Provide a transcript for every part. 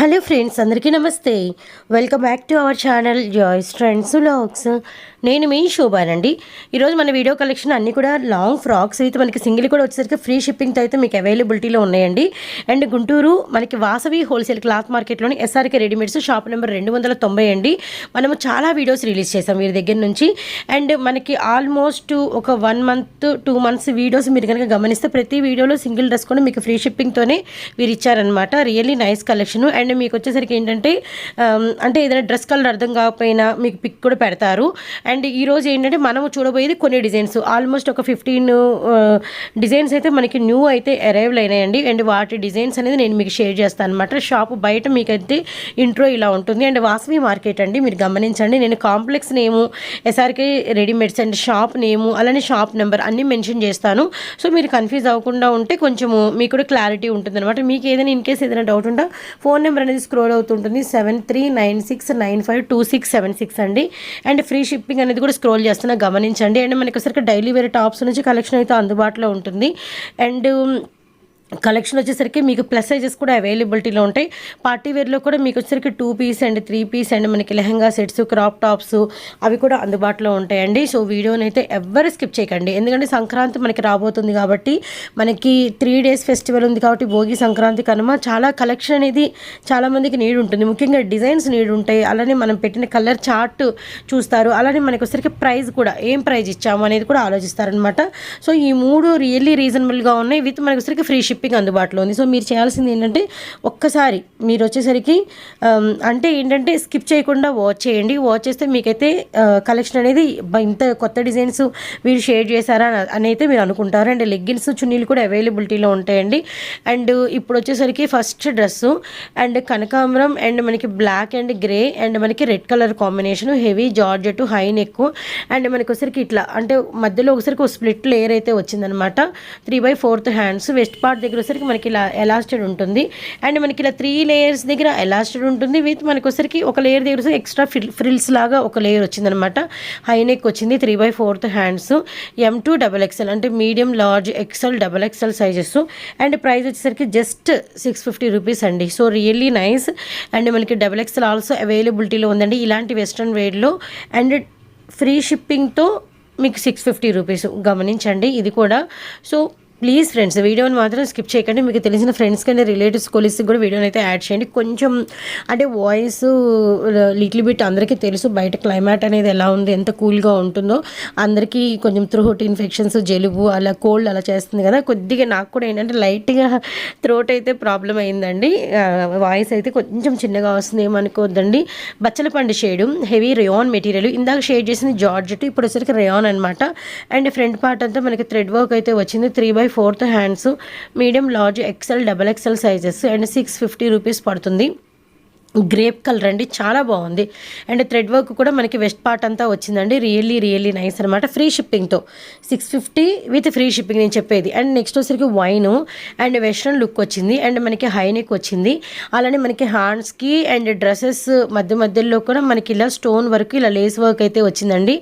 Hello friends అందరికీ నమస్తే. Welcome back to our channel joys trends vlogs. నేను మీ శోభానండి. ఈరోజు మన వీడియో కలెక్షన్ అన్నీ కూడా లాంగ్ ఫ్రాక్స్. అయితే మనకి సింగిల్ కూడా వచ్చేసరికి ఫ్రీ షిప్పింగ్తో అయితే మీకు అవైలబిలిటీలో ఉన్నాయండి. అండ్ గుంటూరు మనకి వాసవి హోల్సేల్ క్లాత్ మార్కెట్లోని ఎస్ఆర్కే రెడీమేడ్స్ షాప్ నెంబర్ రెండు వందల తొంభై అండి. మనము చాలా వీడియోస్ రిలీజ్ చేసాం వీరి దగ్గర నుంచి. అండ్ మనకి ఆల్మోస్ట్ ఒక one month two months videos మీరు కనుక గమనిస్తే ప్రతి వీడియోలో సింగిల్ డ్రెస్ కూడా మీకు ఫ్రీ షిప్పింగ్తోనే వీరు ఇచ్చారనమాట రియల్లీ నైస్ కలెక్షన్. అండ్ మీకు వచ్చేసరికి ఏంటంటే అంటే ఏదైనా డ్రెస్ కలర్ అర్థం కాకపోయినా మీకు పిక్ కూడా పెడతారు. అండ్ ఈరోజు ఏంటంటే మనం చూడబోయేది కొన్ని డిజైన్స్. ఆల్మోస్ట్ ఒక ఫిఫ్టీన్ డిజైన్స్ అయితే మనకి న్యూ అయితే అరైవల్ అయినాయండి. అండ్ వాటి డిజైన్స్ అనేది నేను మీకు షేర్ చేస్తాను అనమాట షాప్ బయట మీకైతే ఇంట్రో ఇలా ఉంటుంది. అండ్ వాసవి మార్కెట్ అండి మీరు గమనించండి. నేను complex name SRK readymades and shop name అలానే షాప్ నెంబర్ అన్నీ మెన్షన్ చేస్తాను. సో మీరు కన్ఫ్యూజ్ అవ్వకుండా ఉంటే కొంచెము మీకు కూడా క్లారిటీ ఉంటుంది అనమాట మీకు ఏదైనా ఇన్ కేసు ఏదైనా డౌట్ ఉంటే ఫోన్ నెంబర్ అనేది స్క్రోల్ అవుతుంటుంది seven three nine six nine five two six seven six అండి. అండ్ ఫ్రీ షిప్పింగ్ అనేది కూడా స్క్రోల్ చేస్తున్నా గమనించండి. అండ్ మనకి ఒకసారి డైలీ వేరే టాప్స్ నుంచి కలెక్షన్ అయితే అందుబాటులో ఉంటుంది. అండ్ కలెక్షన్ వచ్చేసరికి మీకు ప్లస్ సైజెస్ కూడా అవైలబిలిటీలో ఉంటాయి. పార్టీ వేర్లో కూడా మీకు వచ్చేసరికి two piece and three piece and మనకి లెహంగా సెట్స్ క్రాప్ టాప్స్ అవి కూడా అందుబాటులో ఉంటాయండి. సో వీడియోని అయితే ఎవ్వరు స్కిప్ చేయకండి. ఎందుకంటే సంక్రాంతి మనకి రాబోతుంది కాబట్టి మనకి త్రీ డేస్ ఫెస్టివల్ ఉంది కాబట్టి భోగి సంక్రాంతి కనుమ చాలా కలెక్షన్ అనేది చాలామందికి నీడ్ ఉంటుంది. ముఖ్యంగా డిజైన్స్ నీడ్ ఉంటాయి. అలానే మనం పెట్టిన కలర్ చార్ట్ చూస్తారు. అలానే మనకి వచ్చేసరికి ప్రైస్ కూడా ఏం ప్రైజ్ ఇచ్చాము అనేది కూడా ఆలోచిస్తారనమాట సో ఈ మూడు రియల్లీ రీజనబుల్గా ఉన్నాయి. విత్ మనకి వచ్చేసరికి ఫ్రీ షిప్పింగ్ అందుబాటులో ఉంది సో మీరు చేయాల్సింది ఏంటంటే ఒక్కసారి మీరు వచ్చేసరికి అంటే ఏంటంటే స్కిప్ చేయకుండా వాచ్ చేయండి. వాచ్ చేస్తే మీకైతే కలెక్షన్ అనేది ఇంత కొత్త డిజైన్స్ వీరు షేర్ చేశారా అని- అయితే మీరు అనుకుంటారు. అండ్ లెగ్గిన్స్ చున్నీలు కూడా అవైలబిలిటీలో ఉంటాయండి. అండ్ ఇప్పుడు వచ్చేసరికి ఫస్ట్ డ్రెస్సు. అండ్ కనకాంబరం అండ్ మనకి బ్లాక్ అండ్ గ్రే అండ్ మనకి red colour combination heavy georgette high neck. And మనకి ఒకసారికి ఇట్లా అంటే మధ్యలో ఒకసారికి ఒక స్ప్లిట్ లేయర్ అయితే వచ్చిందనమాట. Three by fourth hands waist part దగ్గర వచ్చరికి మనకి ఇలా ఎలాస్టెడ్ ఉంటుంది. అండ్ మనకి ఇలా త్రీ లేయర్స్ దగ్గర ఎలాస్టెడ్ ఉంటుంది. విత్ మనకి వచ్చరికి ఒక లేయర్ దగ్గర ఎక్స్ట్రా ఫ్రిల్స్ లాగా ఒక లేయర్ వచ్చిందనమాట. హై నెక్ వచ్చింది three by fourth hands. M to double XL అంటే medium large XL double XL sizes and price వచ్చేసరికి జస్ట్ సిక్స్ ఫిఫ్టీ రూపీస్ అండి. So really nice. అండ్ మనకి డబల్ ఎక్స్ఎల్ ఆల్సో అవైలబిలిటీలో ఉందండి. ఇలాంటి వెస్ట్రన్ వేర్లో అండ్ ఫ్రీ షిప్పింగ్తో మీకు సిక్స్ ఫిఫ్టీ రూపీస్ గమనించండి. ఇది కూడా. సో ప్లీజ్ ఫ్రెండ్స్ వీడియోని మాత్రం స్కిప్ చేయకండి. మీకు తెలిసిన ఫ్రెండ్స్ కానీ రిలేటివ్స్ కొలిస్కి కూడా వీడియోని అయితే యాడ్ చేయండి. కొంచెం అంటే వాయిస్ లిటిల్ బిట్ అందరికీ తెలుసు బయట క్లైమేట్ అనేది ఎలా ఉంది ఎంత కూల్గా ఉంటుందో. అందరికీ కొంచెం త్రోట్ ఇన్ఫెక్షన్స్ జలుబు అలా కోల్డ్ అలా చేస్తుంది కదా. కొద్దిగా నాకు కూడా ఏంటంటే లైట్గా త్రోట్ అయితే ప్రాబ్లం అయిందండి. వాయిస్ అయితే కొంచెం చిన్నగా వస్తుంది ఏమనుకోవద్దండి బచ్చల పండు షేడు హెవీ రేయాన్ మెటీరియల్ ఇందాక షేడ్ చేసిన జార్జెట్ ఇప్పుడు వచ్చరికి రేయాన్ అనమాట అండ్ ఫ్రంట్ పార్ట్ అంతా మనకి థ్రెడ్ వర్క్ అయితే వచ్చింది. Three by fourth hands medium large XL double XL sizes and six fifty rupees పడుతుంది. గ్రేప్ కలర్ అండి చాలా బాగుంది. అండ్ థ్రెడ్ వర్క్ కూడా మనకి వెస్ట్ పార్ట్ అంతా వచ్చిందండి రియల్లీ రియల్లీ నైస్ అనమాట free షిప్పింగ్తో six fifty with free shipping నేను చెప్పేది. అండ్ నెక్స్ట్ వచ్చరికి వైన్ అండ్ వెస్ట్రన్ లుక్ వచ్చింది. అండ్ మనకి హైనిక్ వచ్చింది. అలానే మనకి హ్యాండ్స్కి అండ్ డ్రెస్సెస్ మధ్య మధ్యలో కూడా మనకి ఇలా స్టోన్ వర్క్ ఇలా లేస్ వర్క్ అయితే వచ్చిందండి.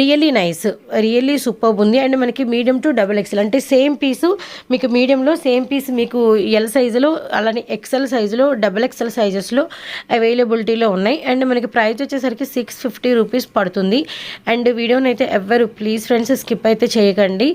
రియల్లీ నైస్ రియల్లీ సూపర్ ఉంది. అండ్ మనకి మీడియం టు డబుల్ ఎక్స్ఎల్ అంటే సేమ్ పీసు మీకు మీడియంలో సేమ్ పీస్ మీకు ఎల్ సైజులో అలానే ఎక్సెల్ సైజులో డబుల్ ఎక్సెల్ సైజెస్లో అవైలబిలిటీలో ఉన్నాయి. అండ్ మనకి ప్రైస్ వచ్చేసరికి సిక్స్ ఫిఫ్టీ రూపీస్ పడుతుంది. అండ్ వీడియోని అయితే ఎవ్వరు ప్లీజ్ ఫ్రెండ్స్ స్కిప్ అయితే చేయకండి.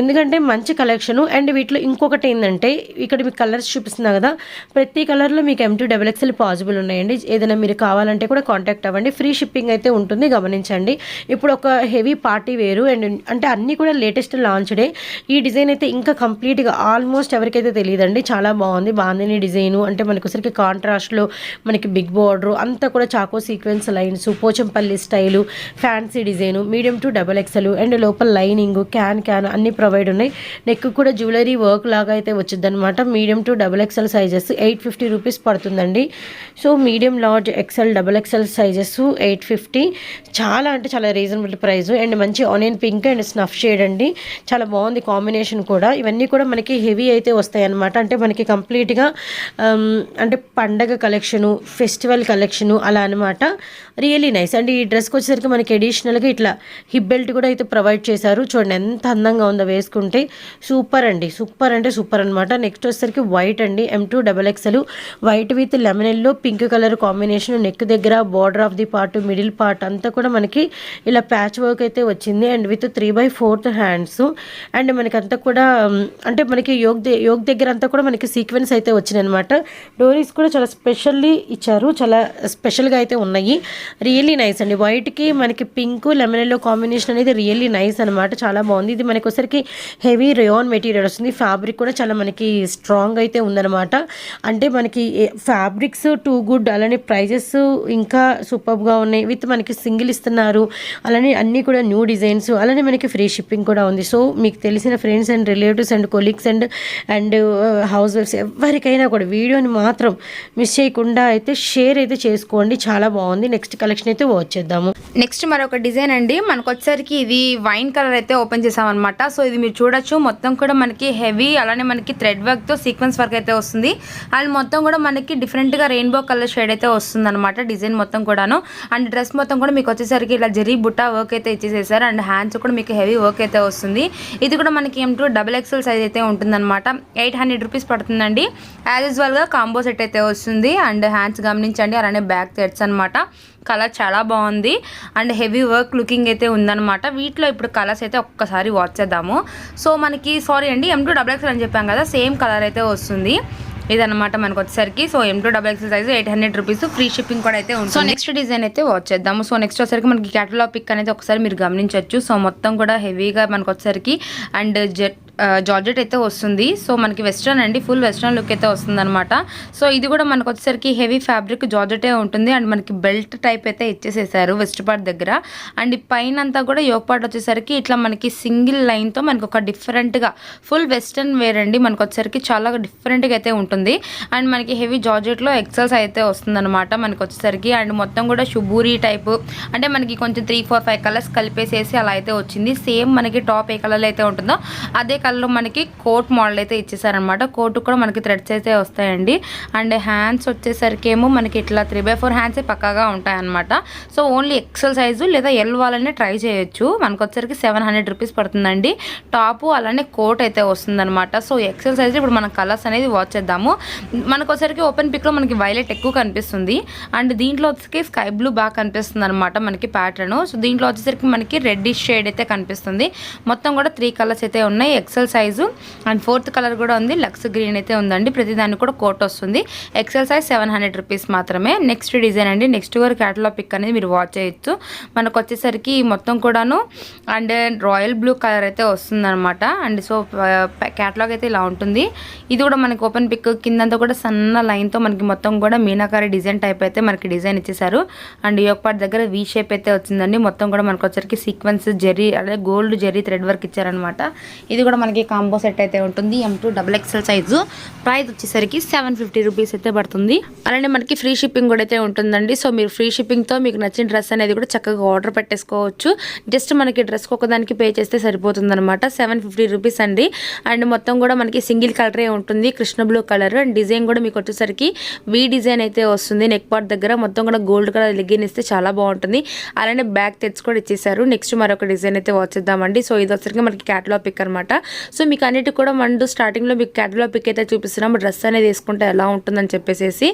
ఎందుకంటే మంచి కలెక్షను. అండ్ వీటిలో ఇంకొకటి ఏంటంటే ఇక్కడ మీకు కలర్స్ చూపిస్తున్నా కదా ప్రతి కలర్లో మీకు M two double XL possible ఉన్నాయండి. ఏదైనా మీరు కావాలంటే కూడా కాంటాక్ట్ అవ్వండి. ఫ్రీ షిప్పింగ్ అయితే ఉంటుంది గమనించండి. ఇప్పుడు ఒక హెవీ పార్టీ వేరు అండ్ అంటే అన్నీ కూడా లేటెస్ట్ లాంచ్డే ఈ డిజైన్ అయితే ఇంకా కంప్లీట్గా ఆల్మోస్ట్ ఎవరికైతే తెలియదండి చాలా బాగుంది. బాగుంది డిజైను అంటే మనకు వచ్చరికి కాంట్రాస్ట్లో మనకి బిగ్ బార్డర్ అంతా కూడా choco sequence lines Pochampally style fancy design medium to double XL and లోపల లైనింగ్ క్యాన్ క్యాన్ అన్ని ప్రొవైడ్ ఉన్నాయి. నెక్ కూడా జ్యువెలరీ వర్క్ లాగా అయితే వచ్చింది అనమాట medium to double XL sizes eight fifty rupees పడుతుందండి. So medium large XL double XL sizes eight fifty. చాలా అంటే చాలా రీజనబుల్ ప్రైస్. అండ్ మంచి onion pink and snuff shade అండి. చాలా బాగుంది కాంబినేషన్ కూడా. ఇవన్నీ కూడా మనకి హెవీ అయితే వస్తాయి అనమాట అంటే మనకి కంప్లీట్గా అంటే పండగ కలెక్షన్ కలెక్షను ఫెస్టివల్ కలెక్షను అలా అనమాట రియలీ నైస్ అండ్ ఈ డ్రెస్కి వచ్చేసరికి మనకి అడిషనల్గా ఇట్లా హిప్ బెల్ట్ కూడా అయితే ప్రొవైడ్ చేశారు. చూడండి ఎంత అందంగా ఉందో వేసుకుంటే. సూపర్ అండి. సూపర్ అంటే సూపర్ అనమాట నెక్స్ట్ వచ్చేసరికి వైట్ అండి. M two double XL white with lemon yellow pink colour combination neck దగ్గర border of the part middle part అంతా కూడా మనకి ఇలా ప్యాచ్ వర్క్ అయితే వచ్చింది. And with three by fourth hands and మనకి అంతా కూడా అంటే మనకి యోగ్ యోగ్ దగ్గర అంతా కూడా మనకి సీక్వెన్స్ అయితే వచ్చినాయి అనమాట డోరీస్ కూడా చాలా స్పెషల్లీ ఇచ్చారు. చాలా స్పెషల్గా అయితే ఉన్నాయి. రియల్లీ నైస్ అండి. వైట్కి మనకి పింక్ లెమన్ ఎల్లో కాంబినేషన్ అనేది రియల్లీ నైస్ అనమాట చాలా బాగుంది. ఇది మనకి ఒకసారికి హెవీ రేయాన్ మెటీరియల్ వస్తుంది. ఫ్యాబ్రిక్ కూడా చాలా మనకి స్ట్రాంగ్ అయితే ఉందన్నమాట. అంటే మనకి ఫ్యాబ్రిక్స్ టూ గుడ్ అలానే ప్రైజెస్ ఇంకా సూపర్గా ఉన్నాయి. విత్ మనకి సింగిల్ ఇస్తున్నారు. అలానే అన్నీ కూడా న్యూ డిజైన్స్ అలానే మనకి ఫ్రీ షిప్పింగ్ కూడా ఉంది. సో మీకు తెలిసిన friends and relatives and colleagues and and house వైఫ్స్ ఎవరికైనా కూడా వీడియోని మాత్రం మిస్ చేయకుండా అయితే షేర్ అయితే చేసుకోండి. చాలా బాగుంది. నెక్స్ట్ కలెక్షన్ అయితే వచ్చేద్దాము. నెక్స్ట్ మరొక డిజైన్ అండి. మనకు వచ్చేసరికి ఇది వైన్ కలర్ అయితే ఓపెన్ చేసామన్నమాట. సో ఇది మీరు చూడొచ్చు. మొత్తం కూడా మనకి హెవీ అలానే మనకి థ్రెడ్ వర్క్తో సీక్వెన్స్ వర్క్ అయితే వస్తుంది. అండ్ మొత్తం కూడా మనకి డిఫరెంట్గా రెయిన్బో కలర్ షేడ్ అయితే వస్తుంది అనమాట డిజైన్ మొత్తం కూడాను. అండ్ డ్రెస్ మొత్తం కూడా మీకు వచ్చేసరికి ఇలా జరీ బుట్ట వర్క్ అయితే ఇచ్చేసేసారు. అండ్ హ్యాండ్స్ కూడా మీకు హెవీ వర్క్ అయితే వస్తుంది. ఇది కూడా మనకి ఏం టూ డబుల్ ఎక్సెల్ సైజ్ అయితే ఉంటుందన్నమాట. ఎయిట్ హండ్రెడ్ రూపీస్ పడుతుందండి. యాజ్ యూజువల్గా కాంబో సెట్ అయితే వస్తుంది. అండ్ హ్యాండ్స్ గమనించండి అలానే బ్యాక్ థ్రెడ్స్ అనమాట కలర్ చాలా బాగుంది. అండ్ హెవీ వర్క్ లుకింగ్ అయితే ఉందన్నమాట. వీటిలో ఇప్పుడు కలర్స్ అయితే ఒక్కసారి వాచ్ చేద్దాము. సో మనకి సారీ అండి ఎం టూ డబల్ ఎక్స్ఎల్ అని చెప్పాం కదా సేమ్ కలర్ అయితే వస్తుంది. ఇదనమాట మనకు వచ్చేసరికి. So M two double XL size eight hundred rupees. Free shipping కూడా అయితే ఉంటుంది. సో నెక్స్ట్ డిజైన్ అయితే వాచ్ చేద్దాము. సో నెక్స్ట్ వచ్చేసరికి మనకి క్యాటలాగ్ పిక్ అనేది ఒకసారి మీరు గమనించవచ్చు సో మొత్తం కూడా హెవీగా మనకు వచ్చేసరికి. అండ్ జెట్ జార్జెట్ అయితే వస్తుంది. సో మనకి వెస్ట్రన్ అండి. ఫుల్ వెస్ట్రన్ లుక్ అయితే వస్తుంది అనమాట సో ఇది కూడా మనకు వచ్చేసరికి హెవీ ఫ్యాబ్రిక్ జార్జెటే ఉంటుంది. అండ్ మనకి బెల్ట్ టైప్ అయితే ఇచ్చేసేసారు వెస్ట్ పార్ట్ దగ్గర. అండ్ పైన అంతా కూడా యోగ్ పార్ట్ వచ్చేసరికి ఇట్లా మనకి సింగిల్ లైన్తో మనకు ఒక డిఫరెంట్గా ఫుల్ వెస్ట్రన్ వేర్ అండి. మనకు వచ్చేసరికి చాలా డిఫరెంట్గా అయితే ఉంటుంది. అండ్ మనకి హెవీ జార్జెట్లో ఎక్సెల్స్ అయితే వస్తుందన్నమాట మనకి వచ్చేసరికి. అండ్ మొత్తం కూడా షుబూరి టైప్. అంటే మనకి కొంచెం త్రీ ఫోర్ ఫైవ్ కలర్స్ కలిపేసేసి అలా అయితే వచ్చింది. సేమ్ మనకి టాప్ ఏ కలర్ అయితే ఉంటుందో అదే కలర్లో మనకి కోట్ మోడల్ అయితే ఇచ్చేసారనమాట కోట్ కూడా మనకి థ్రెడ్స్ అయితే వస్తాయండి. అండ్ హ్యాండ్స్ వచ్చేసరికి ఏమో మనకి ఇట్లా త్రీ బై ఫోర్ హ్యాండ్స్ పక్కాగా ఉంటాయన్నమాట. సో ఓన్లీ ఎక్సెల్ సైజు లేదా ఎల్ వాళ్ళనే ట్రై చేయొచ్చు. మనకు వచ్చేసరికి సెవెన్ హండ్రెడ్ రూపీస్ పడుతుందండి. టాపు అలానే కోట్ అయితే వస్తుందన్నమాట. సో ఎక్సెల్ సైజ్ ఇప్పుడు మనం కలర్స్ అనేది వాచ్ చేద్దాము. మనకు వచ్చేసరికి ఓపెన్ పిక్లో మనకి వైలెట్ ఎక్కువ కనిపిస్తుంది. అండ్ దీంట్లో వచ్చేసరికి స్కై బ్లూ బాగా కనిపిస్తుంది అనమాట మనకి ప్యాటర్న్ సో దీంట్లో వచ్చేసరికి మనకి రెడ్డిష్ షేడ్ అయితే కనిపిస్తుంది. మొత్తం కూడా త్రీ కలర్స్ అయితే ఉన్నాయి. X XL size and fourth colour కూడా ఉంది. లక్స్ గ్రీన్ అయితే ఉందండి. ప్రతి దానికి కూడా కోట్ వస్తుంది. XL size seven hundred rupees మాత్రమే. నెక్స్ట్ డిజైన్ అండి. నెక్స్ట్ కూడా క్యాటలాగ్ పిక్ అనేది మీరు వాచ్ చేయొచ్చు. మనకు వచ్చేసరికి మొత్తం కూడాను అండ్ రాయల్ బ్లూ కలర్ అయితే వస్తుంది అనమాట అండ్ సో క్యాటలాగ్ అయితే ఇలా ఉంటుంది. ఇది కూడా మనకి ఓపెన్ పిక్ కిందంతా కూడా సన్న లైన్తో మనకి మొత్తం కూడా మీనాకారి డిజైన్ టైప్ అయితే మనకి డిజైన్ ఇచ్చేసారు అండ్ ఈ దగ్గర వీ షేప్ అయితే వచ్చిందండి. మొత్తం కూడా మనకు వచ్చరికి సీక్వెన్స్ జెరీ అదే గోల్డ్ జెరీ థ్రెడ్ వర్క్ ఇచ్చారనమాట ఇది కూడా మనకి కాంబో సెట్ అయితే ఉంటుంది. M two double XL size price వచ్చేసరికి సెవెన్ ఫిఫ్టీ రూపీస్ అయితే పడుతుంది. అలానే మనకి ఫ్రీ షిప్పింగ్ కూడా అయితే ఉంటుందండి. సో మీరు ఫ్రీ షిప్పింగ్తో మీకు నచ్చిన డ్రెస్ అనేది కూడా చక్కగా ఆర్డర్ పెట్టేసుకోవచ్చు. జస్ట్ మనకి డ్రెస్కి ఒకదానికి పే చేస్తే సరిపోతుంది అనమాట సెవెన్ ఫిఫ్టీ రూపీస్ అండి. అండ్ మొత్తం కూడా మనకి సింగిల్ కలరే ఉంటుంది. Krishna blue colour and design కూడా మీకు వచ్చేసరికి వీ డిజైన్ అయితే వస్తుంది. నెక్ పార్ట్ దగ్గర మొత్తం కూడా గోల్డ్ కలర్ లెగ్గిన్ ఇస్తే చాలా బాగుంటుంది. అలానే బ్యాక్ తెచ్చి కూడా ఇచ్చేసారు. నెక్స్ట్ మరొక డిజైన్ అయితే వచ్చేద్దామండి సో ఇది వచ్చరికి మనకి క్యాటలాగ్ పిక్ అనమాట సో మీకు అన్నిటి కూడా మండు స్టార్టింగ్లో మీకు క్యాటలాగ్ పిక్ అయితే చూపిస్తున్నాము డ్రెస్ అనేది వేసుకుంటే ఎలా ఉంటుందని చెప్పేసి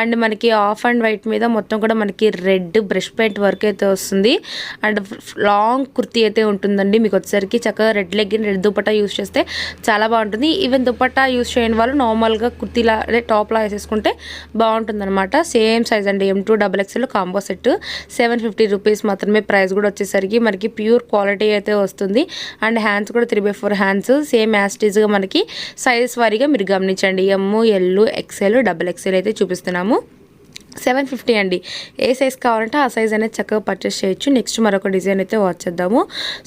అండ్ మనకి ఆఫ్ అండ్ వైట్ మీద మొత్తం కూడా మనకి రెడ్ బ్రష్ పెయింట్ వర్క్ అయితే వస్తుంది. అండ్ లాంగ్ కుర్తీ అయితే ఉంటుందండి. మీకు వచ్చేసరికి చక్కగా red legging red dupatta use చేస్తే చాలా బాగుంటుంది. ఈవెన్ దుపట్టా యూస్ చేయని వాళ్ళు నార్మల్గా కుర్తీలా అదే టాప్లా వేసేసుకుంటే బాగుంటుంది అనమాట సేమ్ సైజ్ అండి M two double XL combo set seven fifty rupees మాత్రమే ప్రైస్ కూడా వచ్చేసరికి మనకి ప్యూర్ క్వాలిటీ అయితే వస్తుంది. అండ్ హ్యాండ్స్ కూడా three by four hands same యాస్టీజ్గా మనకి సైజెస్ వారీగా మీరు గమనించండి. M L XL double XL అయితే చూపిస్తున్నాము. సెవెన్ ఫిఫ్టీ అండి. ఏ సైజ్ కావాలంటే ఆ సైజ్ అనేది చక్కగా పర్చేస్ చేయొచ్చు. నెక్స్ట్ మరొక డిజైన్ అయితే వాచ్ చేద్దాము.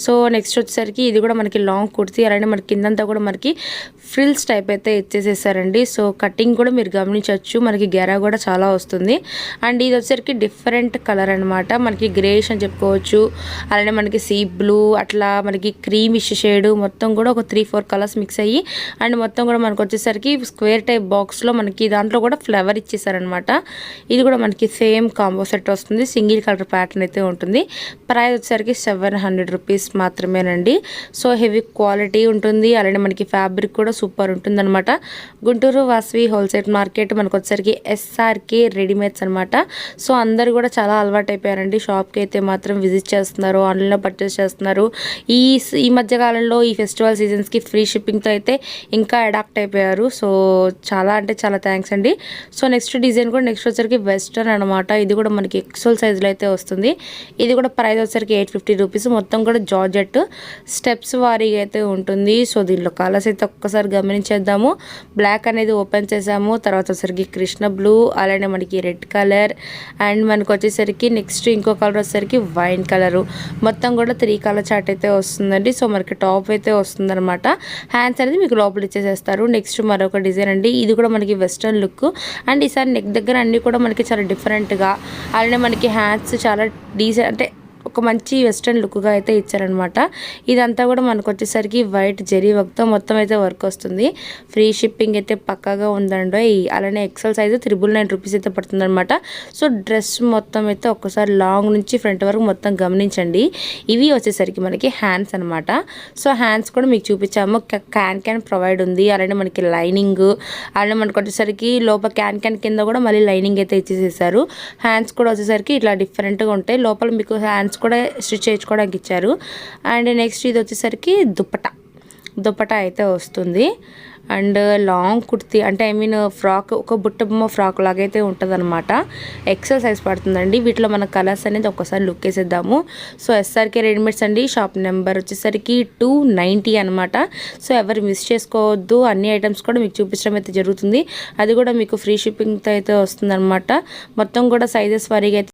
సో నెక్స్ట్ వచ్చేసరికి ఇది కూడా మనకి లాంగ్ కుర్తీ. అలానే మనకి కిందంతా కూడా మనకి ఫ్రిల్స్ టైప్ అయితే ఇచ్చేసేసారండి. సో కటింగ్ కూడా మీరు గమనించవచ్చు. మనకి గెరా కూడా చాలా వస్తుంది. అండ్ ఇది వచ్చేసరికి డిఫరెంట్ కలర్ అనమాట మనకి గ్రేష్ అని చెప్పుకోవచ్చు. అలానే మనకి సీ బ్లూ అట్లా మనకి క్రీమ్ ఇష్ షేడ్ మొత్తం కూడా ఒక త్రీ ఫోర్ కలర్స్ మిక్స్ అయ్యి అండ్ మొత్తం కూడా మనకు వచ్చేసరికి స్క్వేర్ టైప్ బాక్స్లో మనకి దాంట్లో కూడా ఫ్లవర్ ఇచ్చేసారనమాట ఇది కూడా మనకి సేమ్ కాంబో సెట్ వస్తుంది. సింగిల్ కలర్ ప్యాటర్న్ అయితే ఉంటుంది. ప్రైస్ వచ్చేసరికి సెవెన్ హండ్రెడ్ రూపీస్ మాత్రమేనండి. సో హెవీ క్వాలిటీ ఉంటుంది. అలానే మనకి ఫ్యాబ్రిక్ కూడా సూపర్ ఉంటుంది అనమాట గుంటూరు వాసవి హోల్సేల్ మార్కెట్ మనకు వచ్చేసరికి ఎస్ఆర్కే రెడీమేడ్స్ అనమాట సో అందరు కూడా చాలా అలవాటు అయిపోయారండి షాప్కి అయితే మాత్రం విజిట్ చేస్తున్నారు. ఆన్లైన్లో పర్చేస్ చేస్తున్నారు. ఈ ఈ మధ్యకాలంలో ఈ ఫెస్టివల్ సీజన్స్కి ఫ్రీ షిప్పింగ్తో అయితే ఇంకా అడాప్ట్ అయిపోయారు. సో చాలా అంటే చాలా థ్యాంక్స్ అండి. సో నెక్స్ట్ డిజైన్ కూడా నెక్స్ట్ వచ్చరికి వెస్టర్న్ అనమాట ఇది కూడా మనకి ఎక్సెల్ సైజులో అయితే వస్తుంది. ఇది కూడా ప్రైస్ వచ్చేసరికి ఎయిట్ ఫిఫ్టీ రూపీస్. మొత్తం కూడా జార్జెట్ స్టెప్స్ వారీగా అయితే ఉంటుంది. సో దీనిలో కలర్స్ అయితే ఒక్కసారి గమనించేద్దాము. బ్లాక్ అనేది ఓపెన్ చేసాము. తర్వాత వచ్చేసరికి కృష్ణ బ్లూ అలానే మనకి రెడ్ కలర్. అండ్ మనకు వచ్చేసరికి నెక్స్ట్ ఇంకో కలర్ వచ్చేసరికి వైన్ కలరు. మొత్తం కూడా త్రీ కలర్ చార్ట్ అయితే వస్తుందండి. సో మనకి టాప్ అయితే వస్తుందన్నమాట. హ్యాండ్స్ అనేది మీకు లోపల ఇచ్చేసేస్తారు. నెక్స్ట్ మరొక డిజైన్ అండి. ఇది కూడా మనకి వెస్ట్రన్ లుక్. అండ్ ఈసారి నెక్ దగ్గర అన్నీ కూడా మనకి చాలా డిఫరెంట్గా అలానే మనకి హ్యాండ్స్ చాలా డీసెంట్ అంటే ఒక మంచి వెస్ట్రన్ లుక్గా అయితే ఇచ్చారనమాట ఇదంతా కూడా మనకు వచ్చేసరికి వైట్ జెరీ వర్క్తో మొత్తం అయితే వర్క్ వస్తుంది. ఫ్రీ షిప్పింగ్ అయితే పక్కాగా ఉందండి. అలానే XL size triple nine rupees అయితే పడుతుందనమాట సో డ్రెస్ మొత్తం అయితే ఒక్కసారి లాంగ్ నుంచి ఫ్రంట్ వరకు మొత్తం గమనించండి. ఇవి వచ్చేసరికి మనకి హ్యాండ్స్ అనమాట సో హ్యాండ్స్ కూడా మీకు చూపించాము. క్యాన్ క్యాన్ ప్రొవైడ్ ఉంది. అలానే మనకి లైనింగ్ అలానే మనకు వచ్చేసరికి లోపల క్యాన్ క్యాన్ కింద కూడా మళ్ళీ లైనింగ్ అయితే ఇచ్చేసేసారు. హ్యాండ్స్ కూడా వచ్చేసరికి ఇట్లా డిఫరెంట్గా ఉంటాయి. లోపల మీకు హ్యాండ్స్ కూడా కూడా స్టిచ్ చేయించుకోవడానికి ఇచ్చారు. అండ్ నెక్స్ట్ ఇది వచ్చేసరికి దుప్పట. దుప్పట అయితే వస్తుంది. అండ్ లాంగ్ కుర్తీ అంటే ఐ మీన్ ఫ్రాక్ ఒక బుట్ట బొమ్మ ఫ్రాక్ లాగైతే ఉంటుంది అనమాట ఎక్సెల్ సైజ్ పడుతుందండి. వీటిలో మన కలర్స్ అనేది ఒక్కసారి లుక్ వేసేద్దాము. సో ఎస్ఆర్కే రెడీమేడ్స్ అండి. షాప్ నెంబర్ వచ్చేసరికి టూ నైంటీ అనమాట సో ఎవరు మిస్ చేసుకోవద్దు. అన్ని ఐటమ్స్ కూడా మీకు చూపించడం అయితే జరుగుతుంది. అది కూడా మీకు ఫ్రీ షిప్పింగ్తో అయితే వస్తుందన్నమాట. మొత్తం కూడా సైజెస్ వారీగా అయితే